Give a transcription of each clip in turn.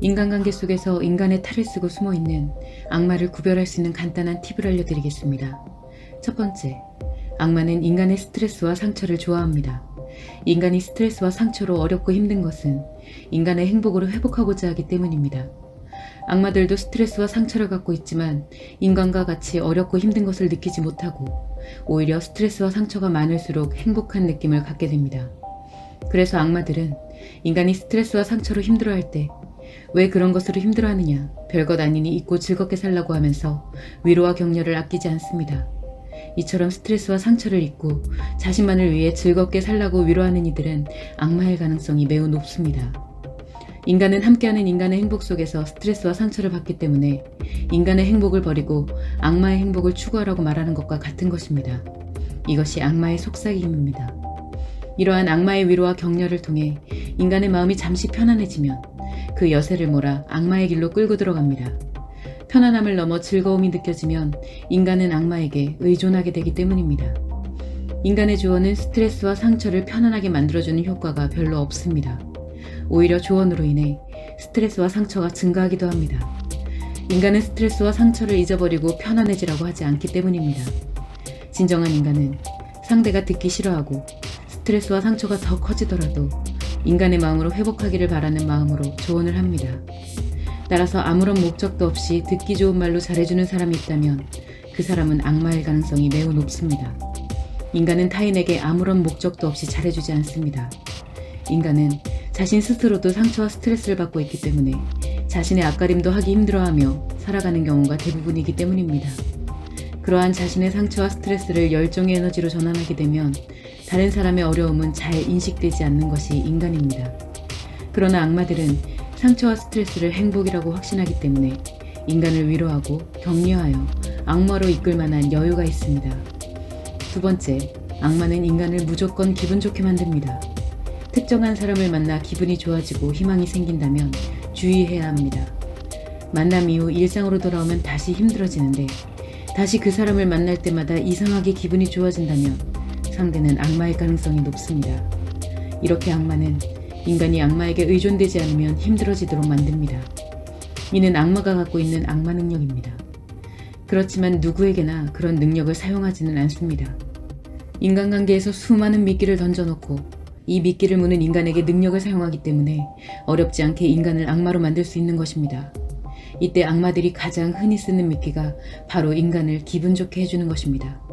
인간관계 속에서 인간의 탈을 쓰고 숨어 있는 악마를 구별할 수 있는 간단한 팁을 알려드리겠습니다. 첫 번째, 악마는 인간의 스트레스와 상처를 좋아합니다. 인간이 스트레스와 상처로 어렵고 힘든 것은 인간의 행복으로 회복하고자 하기 때문입니다. 악마들도 스트레스와 상처를 갖고 있지만 인간과 같이 어렵고 힘든 것을 느끼지 못하고 오히려 스트레스와 상처가 많을수록 행복한 느낌을 갖게 됩니다. 그래서 악마들은 인간이 스트레스와 상처로 힘들어할 때 왜 그런 것으로 힘들어하느냐 별것 아니니 잊고 즐겁게 살라고 하면서 위로와 격려를 아끼지 않습니다. 이처럼 스트레스와 상처를 잊고 자신만을 위해 즐겁게 살라고 위로하는 이들은 악마일 가능성이 매우 높습니다. 인간은 함께하는 인간의 행복 속에서 스트레스와 상처를 받기 때문에 인간의 행복을 버리고 악마의 행복을 추구하라고 말하는 것과 같은 것입니다. 이것이 악마의 속삭임입니다. 이러한 악마의 위로와 격려를 통해 인간의 마음이 잠시 편안해지면 그 여세를 몰아 악마의 길로 끌고 들어갑니다. 편안함을 넘어 즐거움이 느껴지면 인간은 악마에게 의존하게 되기 때문입니다. 인간의 조언은 스트레스와 상처를 편안하게 만들어주는 효과가 별로 없습니다. 오히려 조언으로 인해 스트레스와 상처가 증가하기도 합니다. 인간은 스트레스와 상처를 잊어버리고 편안해지라고 하지 않기 때문입니다. 진정한 인간은 상대가 듣기 싫어하고 스트레스와 상처가 더 커지더라도 인간의 마음으로 회복하기를 바라는 마음으로 조언을 합니다. 따라서 아무런 목적도 없이 듣기 좋은 말로 잘해주는 사람이 있다면 그 사람은 악마일 가능성이 매우 높습니다. 인간은 타인에게 아무런 목적도 없이 잘해주지 않습니다. 인간은 자신 스스로도 상처와 스트레스를 받고 있기 때문에 자신의 앞가림도 하기 힘들어하며 살아가는 경우가 대부분이기 때문입니다. 그러한 자신의 상처와 스트레스를 열정의 에너지로 전환하게 되면 다른 사람의 어려움은 잘 인식되지 않는 것이 인간입니다. 그러나 악마들은 상처와 스트레스를 행복이라고 확신하기 때문에 인간을 위로하고 격려하여 악마로 이끌 만한 여유가 있습니다. 두 번째, 악마는 인간을 무조건 기분 좋게 만듭니다. 특정한 사람을 만나 기분이 좋아지고 희망이 생긴다면 주의해야 합니다. 만남 이후 일상으로 돌아오면 다시 힘들어지는데 다시 그 사람을 만날 때마다 이상하게 기분이 좋아진다면 상대는 악마일 가능성이 높습니다. 이렇게 악마는 인간이 악마에게 의존되지 않으면 힘들어지도록 만듭니다. 이는 악마가 갖고 있는 악마 능력입니다. 그렇지만 누구에게나 그런 능력을 사용하지는 않습니다. 인간관계에서 수많은 미끼를 던져놓고 이 미끼를 무는 인간에게 능력을 사용하기 때문에 어렵지 않게 인간을 악마로 만들 수 있는 것입니다. 이때 악마들이 가장 흔히 쓰는 미끼가 바로 인간을 기분 좋게 해주는 것입니다.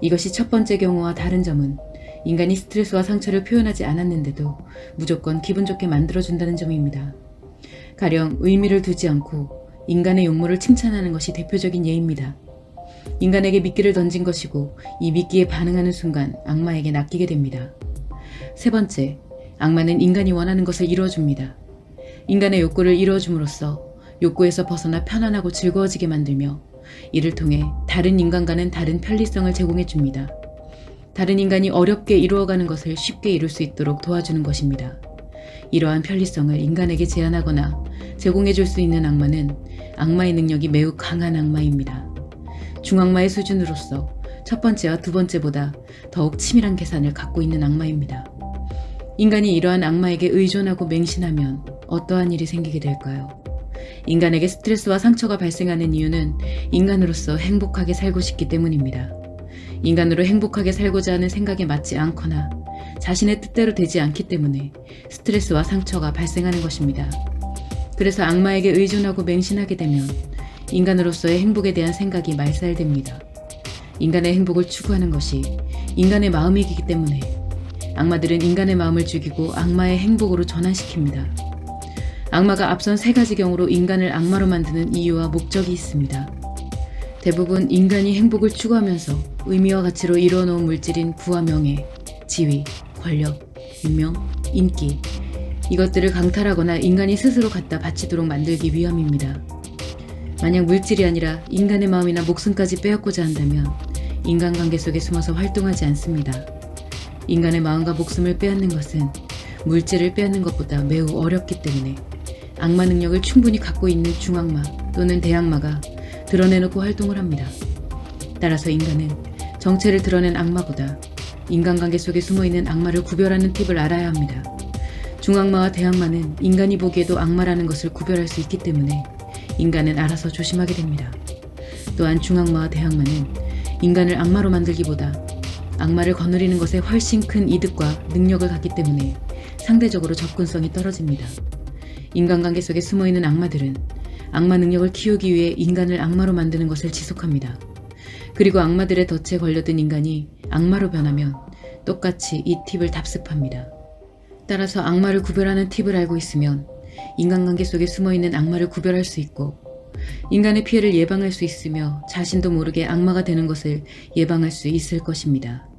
이것이 첫 번째 경우와 다른 점은 인간이 스트레스와 상처를 표현하지 않았는데도 무조건 기분 좋게 만들어준다는 점입니다. 가령 의미를 두지 않고 인간의 용모를 칭찬하는 것이 대표적인 예입니다. 인간에게 미끼를 던진 것이고 이 미끼에 반응하는 순간 악마에게 낚이게 됩니다. 세 번째, 악마는 인간이 원하는 것을 이루어줍니다. 인간의 욕구를 이루어줌으로써 욕구에서 벗어나 편안하고 즐거워지게 만들며 이를 통해 다른 인간과는 다른 편리성을 제공해 줍니다. 다른 인간이 어렵게 이루어가는 것을 쉽게 이룰 수 있도록 도와주는 것입니다. 이러한 편리성을 인간에게 제안하거나 제공해 줄 수 있는 악마는 악마의 능력이 매우 강한 악마입니다. 중악마의 수준으로서 첫 번째와 두 번째보다 더욱 치밀한 계산을 갖고 있는 악마입니다. 인간이 이러한 악마에게 의존하고 맹신하면 어떠한 일이 생기게 될까요? 인간에게 스트레스와 상처가 발생하는 이유는 인간으로서 행복하게 살고 싶기 때문입니다. 인간으로 행복하게 살고자 하는 생각에 맞지 않거나 자신의 뜻대로 되지 않기 때문에 스트레스와 상처가 발생하는 것입니다. 그래서 악마에게 의존하고 맹신하게 되면 인간으로서의 행복에 대한 생각이 말살됩니다. 인간의 행복을 추구하는 것이 인간의 마음이기 때문에 악마들은 인간의 마음을 죽이고 악마의 행복으로 전환시킵니다. 악마가 앞선 세 가지 경우로 인간을 악마로 만드는 이유와 목적이 있습니다. 대부분 인간이 행복을 추구하면서 의미와 가치로 이루어 놓은 물질인 부와 명예, 지위, 권력, 유명, 인기 이것들을 강탈하거나 인간이 스스로 갖다 바치도록 만들기 위함입니다. 만약 물질이 아니라 인간의 마음이나 목숨까지 빼앗고자 한다면 인간관계 속에 숨어서 활동하지 않습니다. 인간의 마음과 목숨을 빼앗는 것은 물질을 빼앗는 것보다 매우 어렵기 때문에 악마 능력을 충분히 갖고 있는 중악마 또는 대악마가 드러내놓고 활동을 합니다. 따라서 인간은 정체를 드러낸 악마보다 인간관계 속에 숨어있는 악마를 구별하는 팁을 알아야 합니다. 중악마와 대악마는 인간이 보기에도 악마라는 것을 구별할 수 있기 때문에 인간은 알아서 조심하게 됩니다. 또한 중악마와 대악마는 인간을 악마로 만들기보다 악마를 거느리는 것에 훨씬 큰 이득과 능력을 갖기 때문에 상대적으로 접근성이 떨어집니다. 인간관계 속에 숨어있는 악마들은 악마 능력을 키우기 위해 인간을 악마로 만드는 것을 지속합니다. 그리고 악마들의 덫에 걸려든 인간이 악마로 변하면 똑같이 이 팁을 답습합니다. 따라서 악마를 구별하는 팁을 알고 있으면 인간관계 속에 숨어있는 악마를 구별할 수 있고 인간의 피해를 예방할 수 있으며 자신도 모르게 악마가 되는 것을 예방할 수 있을 것입니다.